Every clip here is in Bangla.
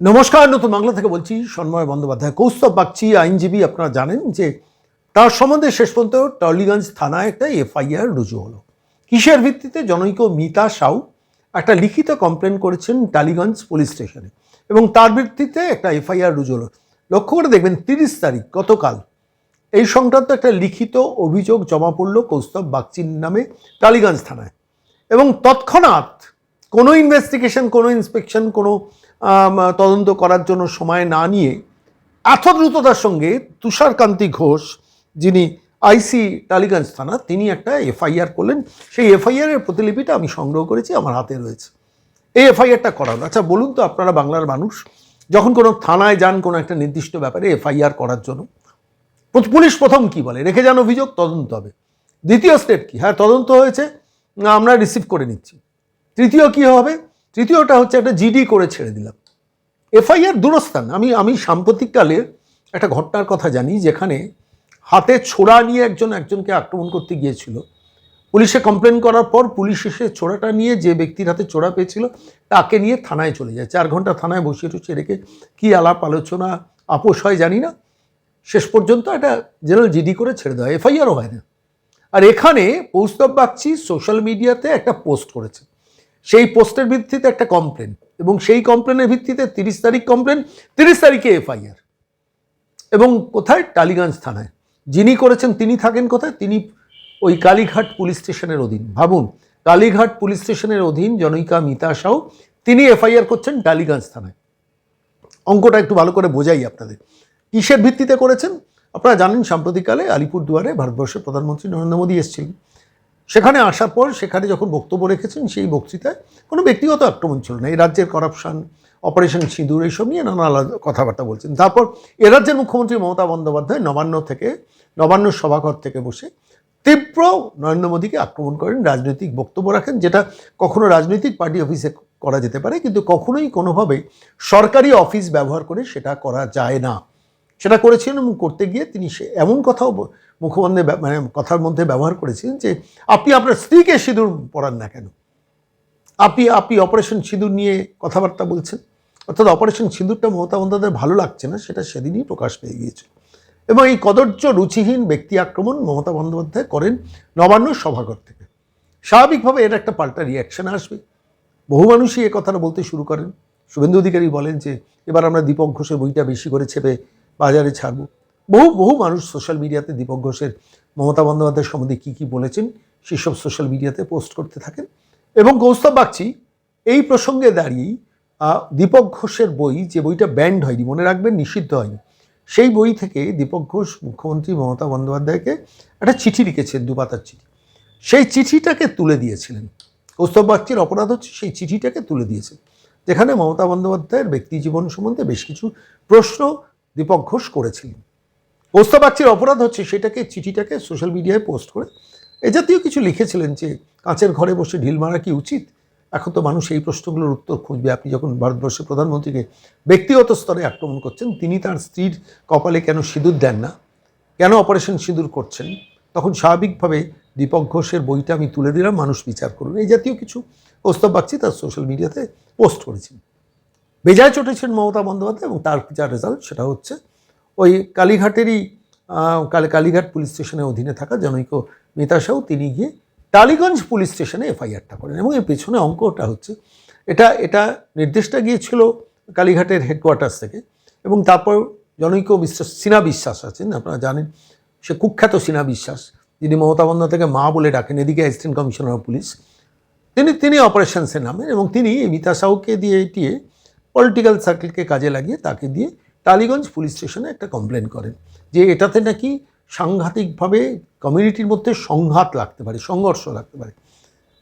নমস্কার, নতুন বাংলা থেকে বলছি সন্ময় বন্দ্যোপাধ্যায়। কৌস্তব বাগচি, আইনজীবী, আপনারা জানেন যে তার সম্বন্ধে শেষ পর্যন্ত টলিগঞ্জ থানায় একটা এফআইআর রুজু হলো। কিসের ভিত্তিতে জনৈক মিতা সাউ একটা লিখিত কমপ্লেন করেছেন টালিগঞ্জ পুলিশ স্টেশনে এবং তার ভিত্তিতে একটা এফআইআর রুজু হলো। লক্ষ্য করে দেখবেন তিরিশ তারিখ, গতকাল এই সংক্রান্ত একটা লিখিত অভিযোগ জমা পড়ল কৌস্তব বাগচির নামে টালিগঞ্জ থানায়। এবং তৎক্ষণাৎ কোনো ইনভেস্টিগেশন কোনো ইন্সপেকশন কোনো তদন্ত করার জন্য সময় না নিয়ে এত দ্রুততার সঙ্গে তুষারকান্তি ঘোষ, যিনি আইসি টালিগঞ্জ থানা, তিনি একটা এফআইআর করলেন। সেই এফআইআর এর প্রতিলিপিটা আমি সংগ্রহ করেছি, আমার হাতে রয়েছে। এই এফআইআরটা করা হলো আচ্ছা বলুন তো আপনারা বাংলার মানুষ, যখন কোনো থানায় যান কোনো একটা নির্দিষ্ট ব্যাপারে এফআইআর করার জন্য পুলিশ প্রথম কি বলে? রেখে যান অভিযোগ, তদন্ত হবে। দ্বিতীয় স্টেপ কি? হ্যাঁ তদন্ত হয়েছে, আমরা রিসিভ করে নিচ্ছি। তৃতীয় কি হবে? তৃতীয়টা হচ্ছে একটা জিডি করে ছেড়ে দিলাম। এফআইআর দূরস্থান। আমি আমি সাম্প্রতিককালে একটা ঘটনার কথা জানি, যেখানে হাতে ছোড়া নিয়ে একজন একজনকে আক্রমণ করতে গিয়েছিল। পুলিশে কমপ্লেন করার পর পুলিশ এসে ছোড়াটা নিয়ে যে ব্যক্তির হাতে চোরা পেয়েছিল, তাকে নিয়ে থানায় চলে যায়। চার ঘণ্টা থানায় বসিয়ে টসিয়ে রেখে কী আলাপ, আলোচনা, আপোষ হয় জানি না। শেষ পর্যন্ত একটা জেনারেল জিডি করে ছেড়ে দেওয়া এফআইআরও হয় না। আর এখানে কৌস্তব বাগচি সোশ্যাল মিডিয়াতে একটা পোস্ট করেছে। সেই পোস্টের ভিত্তিতে একটা কমপ্লেন এবং সেই কমপ্লেনের ভিত্তিতে তিরিশ তারিখ কমপ্লেন তিরিশ তারিখে এফআইআর। এবং কোথায়? টালিগঞ্জ থানায়। যিনি করেছেন, তিনি থাকেন কোথায়? তিনি ওই কালীঘাট পুলিশ স্টেশনের অধীন। ভাবুন, কালীঘাট পুলিশ স্টেশনের অধীন জনৈকা মিতা সাউ তিনি এফআইআর করছেন টালিগঞ্জ থানায়। অঙ্কটা একটু ভালো করে বোঝাই আপনাদের। কিসের ভিত্তিতে করেছেন? আপনারা জানেন, সাম্প্রতিককালে আলিপুরদুয়ারে ভারতবর্ষের প্রধানমন্ত্রী নরেন্দ্র মোদী এসেছিলেন। সেখানে আসার পর সেখানে যখন বক্তব্য রেখেছেন, সেই বক্তৃতায় কোনো ব্যক্তিগত আক্রমণ ছিল না। এই রাজ্যের করাপশন অপারেশন সিঁদুর, এইসব নিয়ে নানা আলাদা কথাবার্তা বলছেন। তারপর এ রাজ্যের মুখ্যমন্ত্রী মমতা বন্দ্যোপাধ্যায় নবান্ন থেকে, নবান্ন সভাঘর থেকে বসে তীব্র নরেন্দ্র মোদীকে আক্রমণ করেন, রাজনৈতিক বক্তব্য রাখেন, যেটা কখনো রাজনৈতিক পার্টি অফিসে করা যেতে পারে, কিন্তু কখনোই কোনোভাবে সরকারি অফিস ব্যবহার করে সেটা করা যায় না। সেটা করেছিলেন এবং করতে গিয়ে তিনি সে এমন কথাও মুখবন্ধে মানে কথার মধ্যে ব্যবহার করেছিলেন যে, আপনি আপনার স্ত্রীকে সিঁদুর পরান না কেন? আপনি আপনি অপারেশন সিঁদুর নিয়ে কথাবার্তা বলছেন। অর্থাৎ অপারেশন সিঁদুরটা মমতা বন্দ্যোপাধ্যায়ের ভালো লাগছে না, সেটা সেদিনই প্রকাশ পেয়ে গিয়েছিল। এবং এই কদর্য রুচিহীন ব্যক্তি আক্রমণ মমতা বন্দ্যোপাধ্যায় করেন নবান্ন সভাঘর থেকে। স্বাভাবিকভাবে এর একটা পাল্টা রিয়াকশান আসবে। বহু মানুষই এ কথাটা বলতে শুরু করেন। শুভেন্দু অধিকারী বলেন যে, এবার আমরা দীপক ঘোষের বইটা বেশি করে ছেপে বাজারে ছাড়ব। বহু বহু মানুষ সোশ্যাল মিডিয়াতে দীপক ঘোষের, মমতা বন্দ্যোপাধ্যায়ের সম্বন্ধে কী কী বলেছেন, সেসব সোশ্যাল মিডিয়াতে পোস্ট করতে থাকেন। এবং কৌস্তব বাগচি, এই প্রসঙ্গে দাঁড়িয়েই দীপক ঘোষের বই, যে বইটা ব্যান্ড হয়নি, মনে রাখবেন, নিষিদ্ধ হয়নি, সেই বই থেকে দীপক ঘোষ, মুখ্যমন্ত্রী মমতা বন্দ্যোপাধ্যায়কে একটা চিঠি লিখেছেন, দুপাতার চিঠি। সেই চিঠিটাকে তুলে দিয়েছিলেন। কৌস্তব বাগচির অপরাধ হচ্ছে, সেই চিঠিটাকে তুলে দিয়েছে যেখানে মমতা বন্দ্যোপাধ্যায়ের ব্যক্তি জীবন সম্বন্ধে বেশ কিছু প্রশ্ন দীপক ঘোষ করেছিলেন। কৌস্তব বাগচির অপরাধ হচ্ছে সেটাকে, চিঠিটাকে সোশ্যাল মিডিয়ায় পোস্ট করে এ জাতীয় কিছু লিখেছিলেন যে, কাঁচের ঘরে বসে ঢিল মারা কি উচিত? এখন তো মানুষ এই প্রশ্নগুলোর উত্তর খুঁজবে। আপনি যখন ভারতবর্ষের প্রধানমন্ত্রীকে ব্যক্তিগত স্তরে আক্রমণ করছেন, তিনি তার স্ত্রীর কপালে কেন সিঁদুর দেন না? কেন অপারেশন সিঁদুর করছেন? তখন স্বাভাবিকভাবে দীপক ঘোষের বইটা আমি তুলে দিলাম, মানুষ বিচার করুন। এই জাতীয় কিছু প্রস্তাব পাচ্ছি তার সোশ্যাল মিডিয়াতে পোস্ট করেছেন। বেজায় চটেছেন মমতা বন্দ্যোপাধ্যায় এবং তার যা রেজাল্ট সেটা হচ্ছে ওই কালীঘাটেরই কালী কালীঘাট পুলিশ স্টেশনের অধীনে থাকা জনৈক মিতা সাউ তিনি গিয়ে টালিগঞ্জ পুলিশ স্টেশনে এফআইআরটা করেন এবং এর পেছনে অঙ্কটা হচ্ছে, এটা এটা নির্দেশটা গিয়েছিল কালীঘাটের হেডকোয়ার্টার্স থেকে এবং তারপর জনৈক বিশ্বাস সিনা বিশ্বাস আছেন, আপনারা জানেন, সে কুখ্যাত সিনা বিশ্বাস, যিনি মমতা বন্দ্যোপাধ্যায়কে মা বলে ডাকেন, এদিকে অ্যাসিস্ট্যান্ট কমিশনার অফ পুলিশ তিনি তিনি অপারেশনসে নামেন এবং তিনি মিতা সাউকে দিয়ে এটিয়ে পলিটিক্যাল সার্কেলকে কাজে লাগিয়ে তাকে দিয়ে টালিগঞ্জ পুলিশ স্টেশনে একটা কমপ্লেন করেন। যে এটাতে নাকি সাংঘাতিকভাবে কমিউনিটির মধ্যে সংঘাত লাগতে পারে, সংঘর্ষ লাগতে পারে।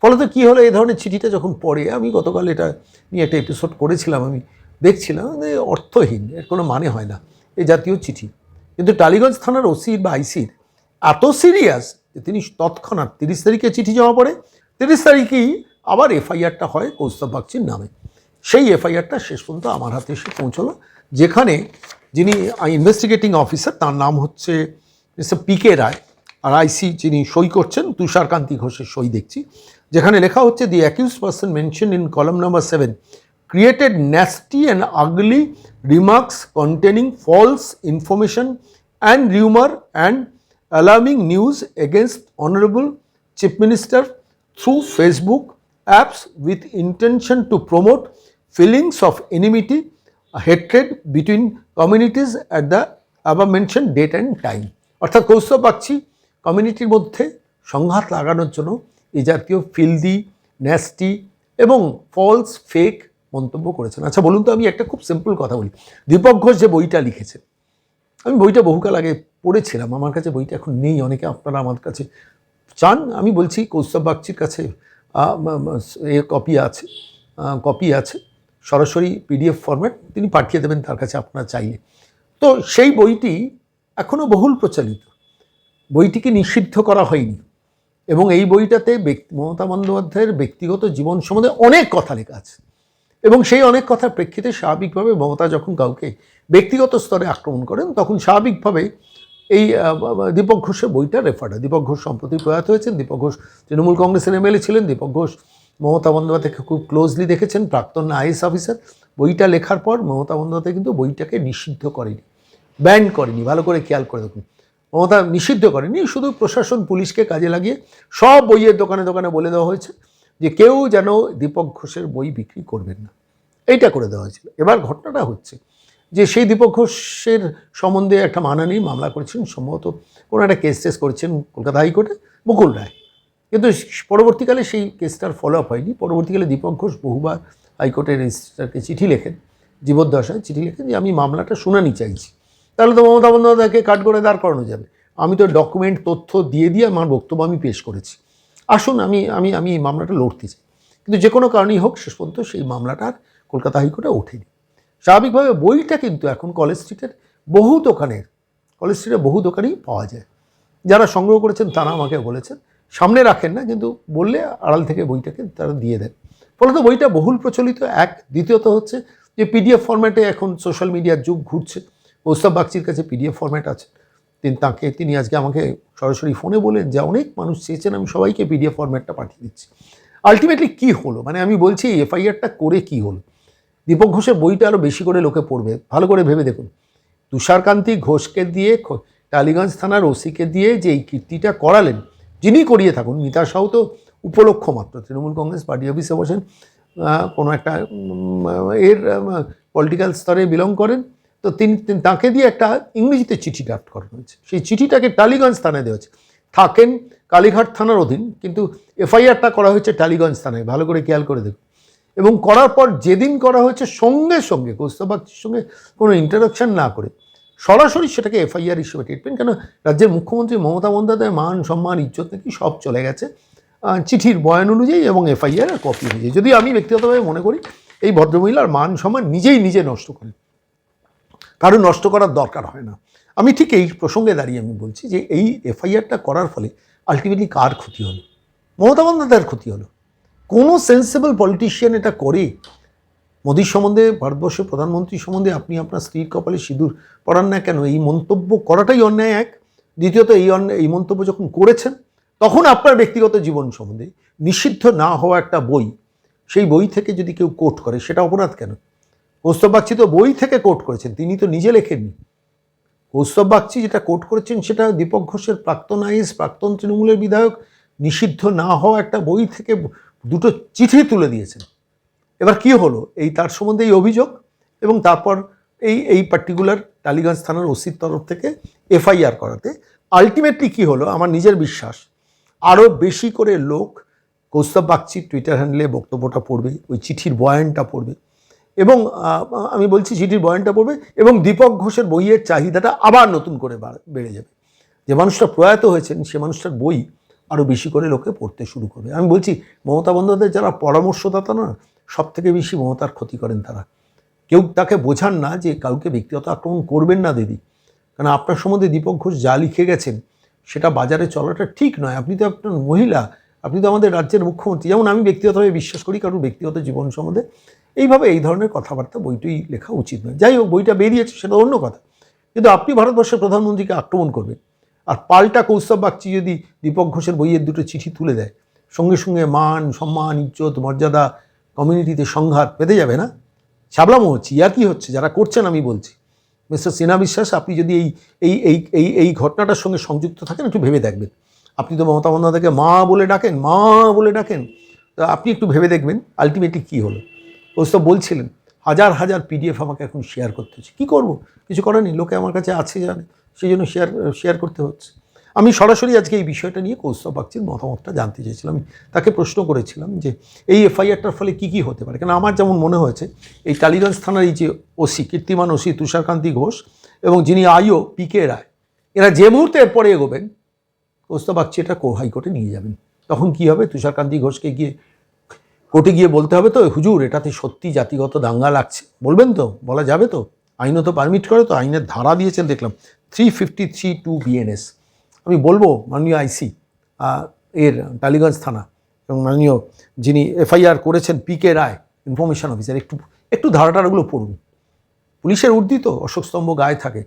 ফলত কী হলো এই ধরনের চিঠিটা যখন পড়ে, আমি গতকাল এটা নিয়ে একটা এপিসোড করেছিলাম, আমি দেখছিলাম যে অর্থহীন, এর কোনো মানে হয় না এই জাতীয় চিঠি। কিন্তু টালিগঞ্জ থানার ওসির বা আইসির এত সিরিয়াস যে তিনি তৎক্ষণাৎ তিরিশ তারিখে চিঠি জমা পড়ে, তিরিশ তারিখেই আবার এফআইআরটা হয় কৌস্তব বাগচির নামে। সেই এফআইআরটা শেষ পর্যন্ত আমার হাতে এসে পৌঁছলো, যেখানে যিনি ইনভেস্টিগেটিং অফিসার তার নাম হচ্ছে মিস্টার পি কে রায় আর আইসি যিনি সই করছেন, তুষারকান্তি ঘোষের সই দেখছি, যেখানে লেখা হচ্ছে the accused person mentioned in column number seven created nasty and ugly remarks containing false information and rumour and alarming news against honourable chief minister through Facebook apps with intention to promote feelings of enmity, hatred between communities at the above mentioned date and time. অর্থাৎ কৌস্তব বাগচি কমিউনিটির মধ্যে সংঘাত লাগানোর জন্য এই জাতীয় ফিলদি ন্যাস্টি এবং ফলস ফেক মন্তব্য করেছেন। আচ্ছা বলুন তো আমি একটা খুব সিম্পল কথা বলি। দীপক ঘোষ যে বইটা লিখেছে আমি বইটা বহুকাল আগে পড়েছিলাম আমার কাছে বইটা এখন নেই অনেকে আপনারা আমার কাছে চান আমি বলছি কৌস্তব বাগচির কাছে কপি আছে কপি আছে। সরাসরি পিডিএফ ফরম্যাট তিনি পাঠিয়ে দেবেন, তার কাছে আপনার চাইলে। তো সেই বইটি এখনও বহুল প্রচলিত। বইটিকে নিষিদ্ধ করা হয়নি এবং এই বইটাতে ব্যক্তি, মমতা বন্দ্যোপাধ্যায়ের ব্যক্তিগত জীবন সম্বন্ধে অনেক কথা লেখা আছে। এবং সেই অনেক কথার প্রেক্ষিতে স্বাভাবিকভাবে মমতা যখন কাউকে ব্যক্তিগত স্তরে আক্রমণ করেন, তখন স্বাভাবিকভাবে এই দীপক ঘোষের বইটা রেফার হয়। দীপক ঘোষ সম্প্রতি প্রয়াত হয়েছেন, দীপক ঘোষ তৃণমূল কংগ্রেসের এমএলএ ছিলেন, দীপক ঘোষ মমতা বন্দ্যোপাধ্যায়কে খুব ক্লোজলি দেখেছেন প্রাক্তন আইএস অফিসার বইটা লেখার পর মমতা বন্দ্যোপাধ্যায় কিন্তু বইটাকে নিষিদ্ধ করেনি ব্যান করেনি। ভালো করে খেয়াল করে দেখুন। মমতা নিষিদ্ধ করেনি, শুধু প্রশাসন পুলিশকে কাজে লাগিয়ে সব বইয়ের দোকানে দোকানে বলে দেওয়া হয়েছে যে কেউ যেন দীপক ঘোষের বই বিক্রি করবেন না। এইটা করে দেওয়া হয়েছিল। এবার ঘটনাটা হচ্ছে যে সেই দীপক ঘোষের সম্বন্ধে একটা মানানি মামলা করেছেন, সম্ভবত কোনো একটা কেস টেস করেছেন কলকাতা হাইকোর্টে, মুকুল রায়। কিন্তু পরবর্তীকালে সেই কেসটার ফলো আপ হয়নি। পরবর্তীকালে দীপক ঘোষ বহুবার হাইকোর্টের রেজিস্ট্রারকে চিঠি লেখেন, জীবদ্দশায় চিঠি লেখেন যে, আমি মামলাটা শুনানি চাইছি। তাহলে তো মমতা বন্দ্যোপাধ্যায়কে কাট করে দাঁড় করানো যাবে। আমি তো ডকুমেন্ট তথ্য দিয়ে দিয়ে আমার বক্তব্য আমি পেশ করেছি। আসুন, আমি আমি আমি এই মামলাটা লড়তে চাই। কিন্তু যে কোনো কারণেই হোক, শেষ পর্যন্ত সেই মামলাটা আর কলকাতা হাইকোর্টে ওঠেনি। স্বাভাবিকভাবে বইটা কিন্তু এখন কলেজ স্ট্রিটের বহু দোকানের, কলেজ স্ট্রিটে বহু দোকানেই পাওয়া যায়। যারা সংগ্রহ করেছেন তারা আমাকে বলেছেন সামনে রাখেন না, কিন্তু বললে আড়াল থেকে বইটাকে তারা দিয়ে দেন। ফলত বইটা বহুল প্রচলিত, এক। দ্বিতীয়ত হচ্ছে যে পিডিএফ ফরম্যাটে এখন সোশ্যাল মিডিয়ার যুগ ঘুরছে। কৌস্তব বাগচির কাছে পিডিএফ ফরম্যাট আছে। তিনি, তাকে, তিনি আজকে আমাকে সরাসরি ফোনে বলেন যে, অনেক মানুষ চেয়েছেন আমি সবাইকে পিডিএফ ফরম্যাটটা পাঠিয়ে দিচ্ছি। আলটিমেটলি কি হলো? মানে আমি বলছি, এফআইআরটা করে কি হলো? দীপক ঘোষের বইটা আরও বেশি করে লোকে পড়বে। ভালো করে ভেবে দেখুন। তুষারকান্তি ঘোষকে দিয়ে টালিগঞ্জ থানার ওসিকে দিয়ে যে এই কীর্তিটা করালেন যিনি করিয়ে থাকুন, মিতা সাউ তো উপলক্ষ মাত্র। তৃণমূল কংগ্রেস পার্টি অফিসে বসেন কোনো একটা এর পলিটিক্যাল স্তরে বিলং করেন, তো তিনি তাকে দিয়ে একটা ইংরেজিতে চিঠি ড্রাফট করানো হয়েছে। সেই চিঠিটাকে টালিগঞ্জ থানায় দেওয়া হয়েছে। থাকেন কালীঘাট থানার অধীন, কিন্তু এফআইআরটা করা হয়েছে টালিগঞ্জ থানায়। ভালো করে খেয়াল করে দেখুন। এবং করার পর যেদিন করা হয়েছে, সঙ্গে সঙ্গে কৌস্তবাগচির সঙ্গে কোনো ইন্টারাকশন না করে সরাসরি সেটাকে এফআইআর হিসেবে ট্রিটমেন্ট কেন রাজ্যের মুখ্যমন্ত্রী মমতা বন্দ্যোপাধ্যায় মান সম্মান, ইজ্জত নাকি সব চলে গেছে। চিঠির বয়ান অনুযায়ী এবং এফআইআর আর কপি অনুযায়ী। যদি আমি ব্যক্তিগতভাবে মনে করি, এই ভদ্রমহিলার মান সম্মান নিজেই নিজে নষ্ট করেন। কারও নষ্ট করার দরকার হয় না। আমি ঠিক এই প্রসঙ্গে দাঁড়িয়ে আমি বলছি যে এই এফআইআরটা করার ফলে আলটিমেটলি কার ক্ষতি হলো? মমতা বন্দ্যোপাধ্যায়ের ক্ষতি হলো। কোনো সেন্সেবল পলিটিশিয়ান এটা করে মোদীর সম্বন্ধে, ভারতবর্ষের প্রধানমন্ত্রী সম্বন্ধে আপনি আপনার স্ত্রীর কপালে সিঁদুর পড়ান না কেন? এই মন্তব্য করাটাই অন্যায় এক। দ্বিতীয়ত, এই অন্যায় এই মন্তব্য যখন করেছেন, তখন আপনার ব্যক্তিগত জীবন সম্বন্ধে নিষিদ্ধ না হওয়া একটা বই, সেই বই থেকে যদি কেউ কোট করে, সেটা অপরাধ কেন? কৌস্তব বাগচি তো বই থেকে কোট করেছেন, তিনি তো নিজে লেখেননি। কৌস্তব বাগচি যেটা কোট করেছেন, সেটা দীপক ঘোষের প্রাক্তন আইএস, প্রাক্তন তৃণমূলের বিধায়ক, নিষিদ্ধ না হওয়া একটা বই থেকে দুটো চিঠি তুলে দিয়েছেন। এবার কি হলো? এই তার সম্বন্ধে এই অভিযোগ এবং তারপর এই এই পার্টিকুলার টালিগঞ্জ থানার ওসির তরফ থেকে এফআইআর করাতে। আলটিমেটলি কি হলো? আমার নিজের বিশ্বাস আরও বেশি করে লোক কৌস্তব বাগচি টুইটার হ্যান্ডেলে বক্তব্যটা পড়বে, ওই চিঠির বয়ানটা পড়বে এবং আমি বলছি চিঠির বয়ানটা পড়বে এবং দীপক ঘোষের বইয়ের চাহিদাটা আবার নতুন করে বেড়ে যাবে। যে মানুষটা প্রয়াত হয়েছেন, সে মানুষটার বই আরও বেশি করে লোকে পড়তে শুরু করবে। আমি বলছি মমতা বন্দ্যোপাধ্যায় যারা পরামর্শদাতা না সব থেকে বেশি মমতার ক্ষতি করেন তারা। কেউ তাকে বোঝান না যে কাউকে ব্যক্তিগত আক্রমণ করবেন না দিদি। কারণ আপনার সম্বন্ধে দীপক ঘোষ যা লিখে গেছেন, সেটা বাজারে চলাটা ঠিক নয়। আপনি তো আপনার মহিলা, আপনি তো আমাদের রাজ্যের মুখ্যমন্ত্রী। যেমন আমি ব্যক্তিগতভাবে বিশ্বাস করি, কারণ ব্যক্তিগত জীবন সম্বন্ধে এইভাবে এই ধরনের কথাবার্তা বইটি লেখা উচিত নয়। যাই হোক, বইটা বেরিয়েছে, সেটা অন্য কথা। কিন্তু আপনি ভারতবর্ষের প্রধানমন্ত্রীকে আক্রমণ করবেন। আর পাল্টা কৌস্তব বাগচি যদি দীপক ঘোষের বইয়ের দুটো চিঠি তুলে দেয়, সঙ্গে সঙ্গে মান, সম্মান, ইজ্জত, মর্যাদা কমিউনিটিতে সংঘাত পেতে যাবে না? ছাবলামো হচ্ছে ইয়ার্কি হচ্ছে? যারা করছেন আমি বলছি। মিস্টার সিনহা বিশ্বাস, আপনি যদি এই এই এই এই এই ঘটনাটার সঙ্গে সংযুক্ত থাকেন, একটু ভেবে দেখবেন। আপনি তো মমতা বন্দ্যোপাধ্যায়কে মা বলে ডাকেন, মা বলে ডাকেন। তা আপনি একটু ভেবে দেখবেন, আলটিমেটলি কী হলো। কৌস্তব বলছিলেন, হাজার হাজার পিডিএফ আমাকে এখন শেয়ার করতে হচ্ছে। কী করব? কিছু করার লোকে আমার কাছে আছে, জানে। সেই জন্য শেয়ার শেয়ার করতে হচ্ছে। আমি সরাসরি আজকে এই বিষয়টা নিয়ে কৌস্তব বাগচির মতামতটা জানতে চেয়েছিলাম। তাকে প্রশ্ন করেছিলাম যে এই এফআইআরটার ফলে কী কী হতে পারে? কেন আমার যেমন মনে হয়েছে, এই টালিগঞ্জ থানার এই যে ওসি, কীর্তিমান ওসি তুষারকান্তি ঘোষ এবং যিনি আইও পি কে রায়, এরা যে মুহূর্তে এরপরে এগোবেন, কৌস্তব বাগচি এটা হাইকোর্টে নিয়ে যাবেন। তখন কি হবে? তুষারকান্তি ঘোষকে গিয়ে কোর্টে গিয়ে বলতে হবে তো হুজুর, এটাতে সত্যি জাতিগত দাঙ্গা লাগছে। বলবেন তো, বলা যাবে তো। আইনও তো পারমিট করে তো, আইনের ধারা দিয়েছেন, দেখলাম। Three fifty three two BNS আমি বলব মাননীয় আইসি এর টালিগঞ্জ থানা এবং মাননীয় যিনি এফআইআর করেছেন P K Roy information officer একটু একটু ধারাটারাগুলো পড়ুন। পুলিশের উর্দি তো অশোক স্তম্ভ গায়ে থাকে।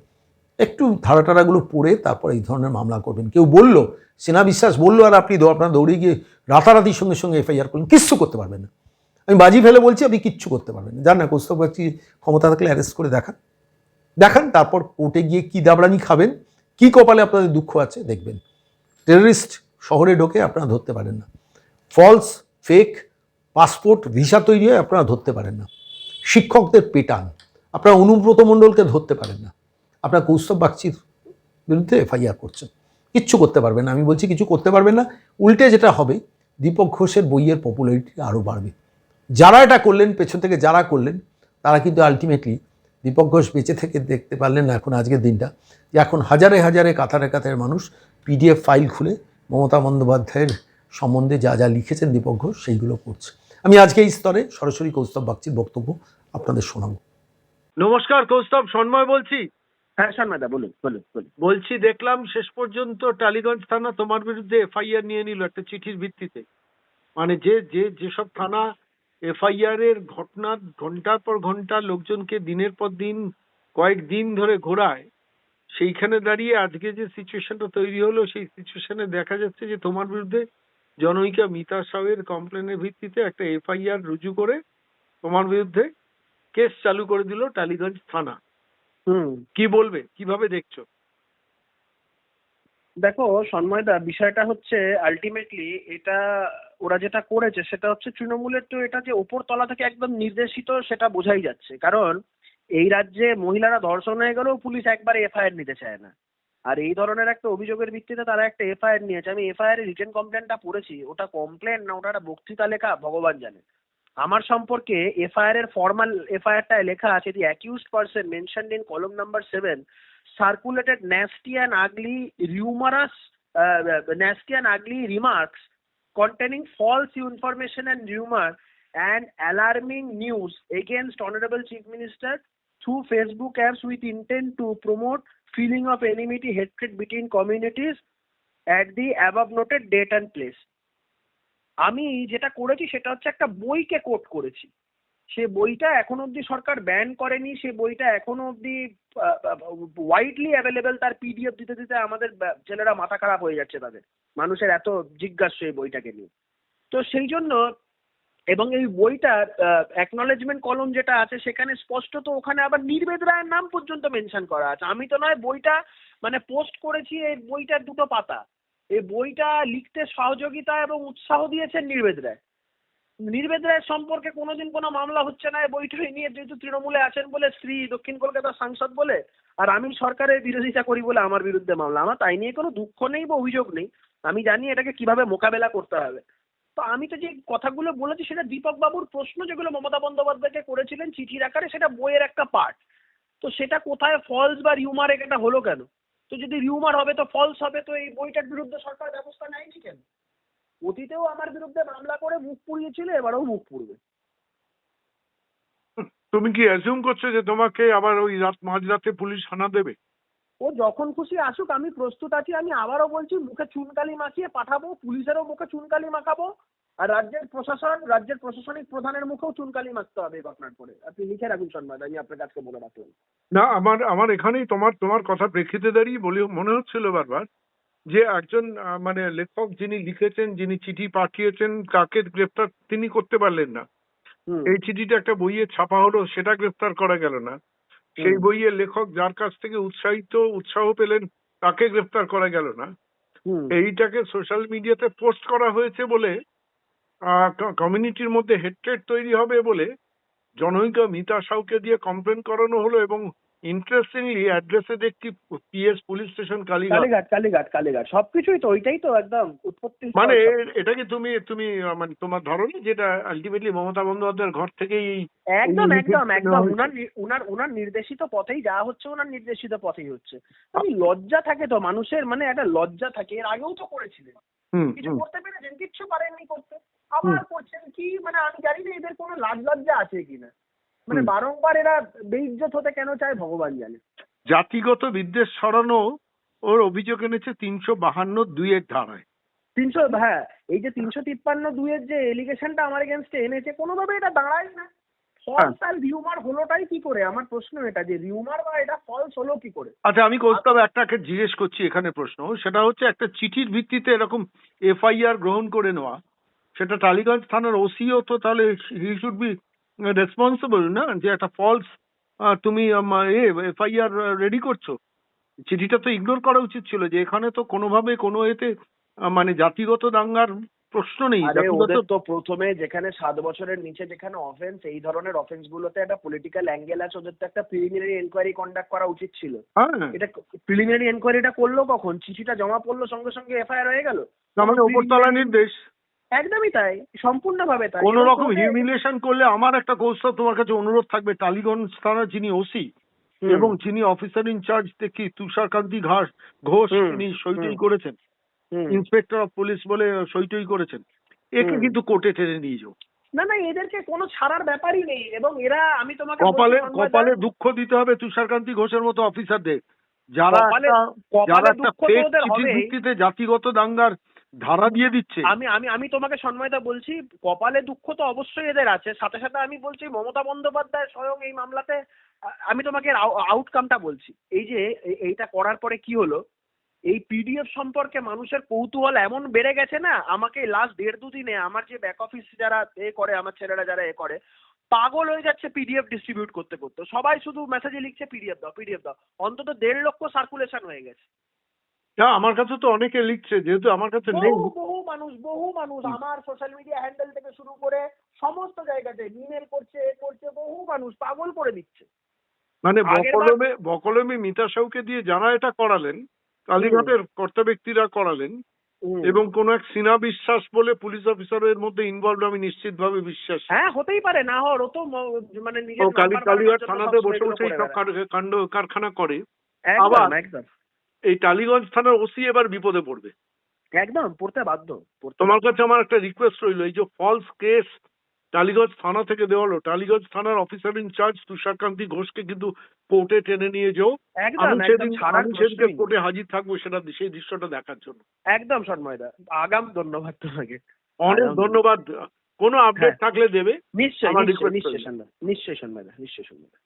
একটু ধারাটারাগুলো পড়ে তারপর এই ধরনের মামলা করবেন। কেউ বলল, সেনা বিশ্বাস বলল, আর আপনি আপনার দৌড়ে গিয়ে রাতারাতির সঙ্গে সঙ্গে এফআইআর করলেন কিচ্ছু করতে পারবেন না। আমি বাজি ফেলে বলছি, আপনি কিচ্ছু করতে পারবেন না। জান না কৌস্তব ক্ষমতা থাকলে অ্যারেস্ট করে দেখান। দেখান, তারপর কোর্টে গিয়ে কী দাবড়ানি খাবেন কী কপালে আপনাদের দুঃখ আছে দেখবেন। টেররিস্ট শহরে ঢোকে আপনারা ধরতে পারেন না। ফলস ফেক পাসপোর্ট ভিসা তৈরি হয় আপনারা ধরতে পারেন না। শিক্ষকদের পেটান। আপনারা অনুব্রত মণ্ডলকে ধরতে পারেন না। আপনারা কৌস্তব বাগচির বিরুদ্ধে এফআইআর করছেন। কিচ্ছু করতে পারবেন না। আমি বলছি কিছু করতে পারবেন না। উল্টে যেটা হবে, দীপক ঘোষের বইয়ের পপুলারিটি আরও বাড়বে। যারা এটা করলেন, পেছন থেকে যারা করলেন, তারা কিন্তু আলটিমেটলি দীপক ঘোষ বেঁচে থেকে দেখতে পারলেন না এখন আজকের দিনটা। যে এখন হাজারে হাজারে কাতারে কাতারে মানুষ পিডিএফ ফাইল খুলে মমতা বন্দ্যোপাধ্যায়ের সম্বন্ধে যা যা লিখেছেন দীপক ঘোষ সেইগুলো করছে। আমি আজকে এই স্তরে সরাসরি কৌস্তব বাগচির বক্তব্য আপনাদের শোনাবো। নমস্কার কৌস্তব সন্ময় বলছি? হ্যাঁ শর্মাদা বলুন বলুন বলুন। বলছি দেখলাম শেষ পর্যন্ত টালিগঞ্জ থানা তোমার বিরুদ্ধে এফআইআর নিয়ে নিল একটা চিঠির ভিত্তিতে। মানে যে যে যেসব থানা এফআইআর এর ঘটনা ঘণ্টার পর ঘণ্টা লোকজনকে দিনের পর দিন কয়েক দিন ধরে ঘোরায় সেইখানে দাঁড়িয়ে আজকে যে সিচুয়েশনটা তৈরি হলো সেই সিচুয়েশনে দেখা যাচ্ছে যে তোমার বিরুদ্ধে জনৈকা মিতা সাহের কমপ্লেনের ভিত্তিতে একটা এফআইআর রুজু করে তোমার বিরুদ্ধে কেস চালু করে দিল টালিগঞ্জ থানা। হুম। কি বলবে? কীভাবে দেখছ? দেখো সন্ময়দা বিষয়টা হচ্ছে আলটিমেটলি এটা ওরা যেটা করেছে সেটা হচ্ছে তৃণমূলের তো এটা যে ওপর তলা থেকে একদম নির্দেশিত সেটা বোঝাই যাচ্ছে। কারণ এই রাজ্যে মহিলারা ধর্ষণ হয়ে গেলেও পুলিশ একবার এফআইআর নিতে চায় না। আর এই ধরনের একটা অভিযোগের ভিত্তিতে তারা একটা এফআইআর নিয়েছে। আমি এফআইআর এর রিটেন কমপ্লেনটা পড়েছি। ওটা কমপ্লেন না ওটা একটা বক্তৃতা লেখা ভগবান জানে। আমার সম্পর্কে এফআইআর এর ফর্মাল এফআইআর এফআইআরটায় লেখা আছে the accused person mentioned in column number seven circulated ugly rumorous uh, nasty and ugly remarks containing false information and rumor and alarming news against honorable chief minister through facebook apps with intent to promote feeling of enmity hatred between communities at the above noted date and place আমি যেটা করেছি সেটা হচ্ছে একটা বইকে কোট করেছি সে বইটা এখন অবধি সরকার ব্যান করেনি, সে বইটা এখনও অবধি ওয়াইডলি অ্যাভেলেবেল তার পিডিএফ দিতে দিতে আমাদের ছেলেরা মাথা খারাপ হয়ে যাচ্ছে তাদের। মানুষের এত জিজ্ঞাসা এই বইটাকে নিয়ে। তো সেই জন্য এবং এই বইটার অ্যাকনলেজমেন্ট কলম যেটা আছে সেখানে স্পষ্টত ওখানে আবার নির্বেদ রায়ের নাম পর্যন্ত মেনশন করা আছে। আমি তো নয়, বইটা মানে পোস্ট করেছি, এই বইটার দুটো পাতা। এই বইটা লিখতে সহযোগিতা এবং উৎসাহ দিয়েছেন নির্বেদ রায়। নির্বেদ রায়ের সম্পর্কে কোনোদিন কোনো মামলা হচ্ছে না বইটা নিয়ে যেহেতু তৃণমূলে আছেন বলে শ্রী দক্ষিণ কলকাতার সাংসদ বলে, আর আমি সরকারের বিরোধিতা করি বলে আমার বিরুদ্ধে মামলা। আমার তাই নিয়ে কোনো দুঃখ নেই বা অভিযোগ নেই। আমি জানি এটাকে কীভাবে মোকাবেলা করতে হবে। তো আমি তো যে কথাগুলো বলেছি, সেটা দীপক বাবুর প্রশ্ন যেগুলো মমতা বন্দ্যোপাধ্যায়কে করেছিলেন চিঠির আকারে, সেটা বইয়ের একটা পার্ট তো সেটা কোথায় ফলস বা রিউমার এটা হলো কেন? তো যদি রিউমার হবে তো ফলস হবে, তো এই বইটার বিরুদ্ধে সরকার ব্যবস্থা নেয়নি কেন? অতীতেও আমার বিরুদ্ধে মামলা করে মুখ পুড়িয়েছিল এবারেও মুখ পুড়বে। তুমি কি অ্যাজিউম করছ যে তোমাকে আবার ওই রাত মাঝরাতে পুলিশ হানা দেবে? ও যখন খুশি আসুক আমি প্রস্তুত আছি আমি আবারও বলছি মুখে চুনকালি মাখিয়ে পাঠাবো পুলিশেরও মুখে চুনকালি মাখাবো আর রাজ্যের প্রশাসন রাজ্যের প্রশাসনিক প্রধানের মুখেও চুনকালি মাখতে হবে ঘটনার পরে। আপনি লিখে রাখুন সম্বাদ আমি আপনার কাছে বলে রাখলাম। না আমার আমার এখানেই তোমার তোমার কথা প্রেক্ষিতে দাঁড়িয়ে বলে মনে হচ্ছিল বারবার যে একজন মানে লেখক যিনি লিখেছেন যিনি চিঠি পাঠিয়েছেন তাকে গ্রেফতার তিনি করতে পারলেন না। এই চিঠিটা একটা বইয়ে ছাপা হলো সেটা গ্রেফতার করা গেল না। সেই। বইয়ের লেখক যার কাছ থেকে উৎসাহিত উৎসাহ পেলেন তাকে গ্রেফতার করা গেল না। এইটাকে সোশ্যাল মিডিয়াতে পোস্ট করা হয়েছে বলে কমিউনিটির মধ্যে হেট্রেট তৈরি হবে বলে জনৈক মিতা সাউকে দিয়ে কমপ্লেন করানো হলো এবং ইন্টারেস্টিংলি অ্যাড্রেসে দেখছি PS police station Kalighat Kalighat Kalighat Kalighat সবকিছুই তো ওইটাই তো একদম উৎপত্তি। মানে এটা কি তুমি তুমি মানে তোমার ধারণা যেটা আলটিমেটলি মমতা বন্দ্যোপাধ্যায়ের ঘর থেকেই একদম একদম একদম। উনার উনার উনার নির্দেশিত পথেই যা হচ্ছে ওনার নির্দেশিত পথেই হচ্ছে। আমি লজ্জা থাকে তো মানুষের মানে একটা লজ্জা থাকে। এর আগেও তো করেছিলেন। কিছু। করতে পেরেছেন কিচ্ছু পারেননি করতে। আবার করছেন কি? মানে আমি জানি না এদের কোনো লাজ লজ্জা আছে কিনা। মানে বারংবার এরা বেইজ্জত হতে কেন চায় ভগবান জানে। জাতিগত বিদ্বেষ ছড়ানো ওর অভিযোগ এনেছে তিনশো বাহান্ন দুইয়ের ধারায়। তিনশো হ্যাঁ এই যে তিনশো তিপ্পান্ন দুইয়ের যে এলিগেশনটা আমার এগেনস্টে এনেছে কোনোভাবে এটা দাঁড়ায় না। ফলস আর রিউমার হলোটাই কি করে? আমার প্রশ্ন এটা যে রিউমার বা এটা ফলস হলো কি করে? আচ্ছা আমি কৌস্তব একটাকে জিজ্ঞেস করছি এখানে প্রশ্ন। সেটা হচ্ছে একটা চিঠির ভিত্তিতে এরকম এফআইআর গ্রহণ করে নেওয়া। সেটা টালিগঞ্জ থানার ওসিও তো তাহলে হি শুড বি রেসপন্সিবল না? যে একটা ফলস তুমি এ এফআইআর রেডি করছ। চিঠিটা তো ইগনোর করা উচিত ছিল যে এখানে তো কোনোভাবে কোনো এতে মানে জাতিগত দাঙ্গার প্রশ্ন নেই। ওদের তো প্রথমে যেখানে সাত বছরের নিচে যেখানে অফেন্স এই ধরনের অফেন্স গুলোতে একটা পলিটিক্যাল অ্যাঙ্গেল আছে ওদের তো একটা প্রিলিমিনারি এনকোয়ারি কন্ডাক্ট করা উচিত ছিল। হ্যাঁ। এটা প্রিলিমিনারি এনকোয়ারিটা করল কখন? চিঠিটা জমা পড়ল সঙ্গে সঙ্গে এফআইআর হয়ে গেল? মানে ওপরতলা নির্দেশ। একদমই তাই সম্পূর্ণভাবে তাই। কোন রকম হিউমিলেশন করলে আমার একটা কৌস্তব তোমার কাছে অনুরোধ থাকবে টালিগঞ্জ থানার যিনি ওসি এবং যিনি অফিসার ইনচার্জ দেখি তুষারকান্তি ঘাস ঘোষ তিনি সইটই করেছেন। ইন্সপেক্টর অফ পুলিশ বলে সইটই করেছেন। একে। কিন্তু কোর্টে টেনে নিয়ে যাও। না না এদেরকে কোনো ছাড়ার ব্যাপারই নেই এবং এরা আমি তোমাকে কপালে কপালে দুঃখ দিতে হবে তুষারকান্তি ঘোষের মতো অফিসারদের যারা একটা যারা একটা ফেক চিঠির ভিত্তিতে জাতিগত দাঙ্গার ধারা দিয়ে দিচ্ছে। আমি আমি আমি তোমাকে সন্ময়দা বলছি, কপালে দুঃখ তো অবশ্যই এদের আছে। সাথে সাথে আমি বলছি, মমতা বন্দ্যোপাধ্যায় স্বয়ং এই মামলাতে, আমি তোমাকে আউটকামটা বলছি। এই যে এইটা করার পরে কি হলো? এই পিডিএফ সম্পর্কে মানুষের কৌতূহল এমন বেড়ে গেছে না, আমাকে লাস্ট দেড় দুদিনে আমার যে ব্যাক অফিস যারা এ করে, আমার ছেলেরা যারা এ করে, পাগল হয়ে যাচ্ছে পিডিএফ ডিস্ট্রিবিউট করতে করতে। সবাই শুধু মেসেজে লিখছে পিডিএফ দাও পিডিএফ দাও। অন্তত দেড় লক্ষ সার্কুলেশন হয়ে গেছে। না আমার কাছে তো অনেকে লিখছে যেহেতু আমার কাছে নেই। বহু বহু মানুষ বহু মানুষ আমার সোশ্যাল মিডিয়া হ্যান্ডেল থেকে শুরু করে সমস্ত জায়গাতে ইমেল করছে এ করছে বহু মানুষ পাগল করে দিচ্ছে। মানে বকলমে বকলমে মিতা সাউকে দিয়ে যারা এটা করালেন কালীঘাটের কর্তা ব্যক্তিরা করালেন এবং কোন এক সিনা বিশ্বাস বলে পুলিশ অফিসারের মধ্যে ইনভলভ আমি নিশ্চিতভাবে বিশ্বাস হ্যাঁ হতেই পারে না হওয়ার ও তো মানে নিজের কালী কালীঘাট থানাতে বসে বসে সব কাণ্ড কারখানা করে। আবার- এই টালিগঞ্জ থানার ওসি এবার বিপদে পড়বে। একদম পড়তে বাধ্য তোমার কাছে আমার একটা রিকোয়েস্ট রইল এই যে ফলস কেস টালিগঞ্জ থানা থেকে দেওয়া হলো টালিগঞ্জ থানার অফিসার ইনচার্জ তুষারকান্তি ঘোষকে কিন্তু কোর্টে টেনে নিয়ে যাও। আমি সেদিন আমি সেদিনকে কোর্টে হাজির থাকব সেটা সেই দৃশ্যটা দেখার জন্য। একদম সন্ময়দা আগাম ধন্যবাদ তোমাকে। অনেক ধন্যবাদ। কোনো আপডেট হ্যাঁ। থাকলে দেবে? নিশ্চয়ই নিশ্চয়ই নিশ্চয়ই। সন্ধ্যা নিশ্চয়ই সন্ধ্যা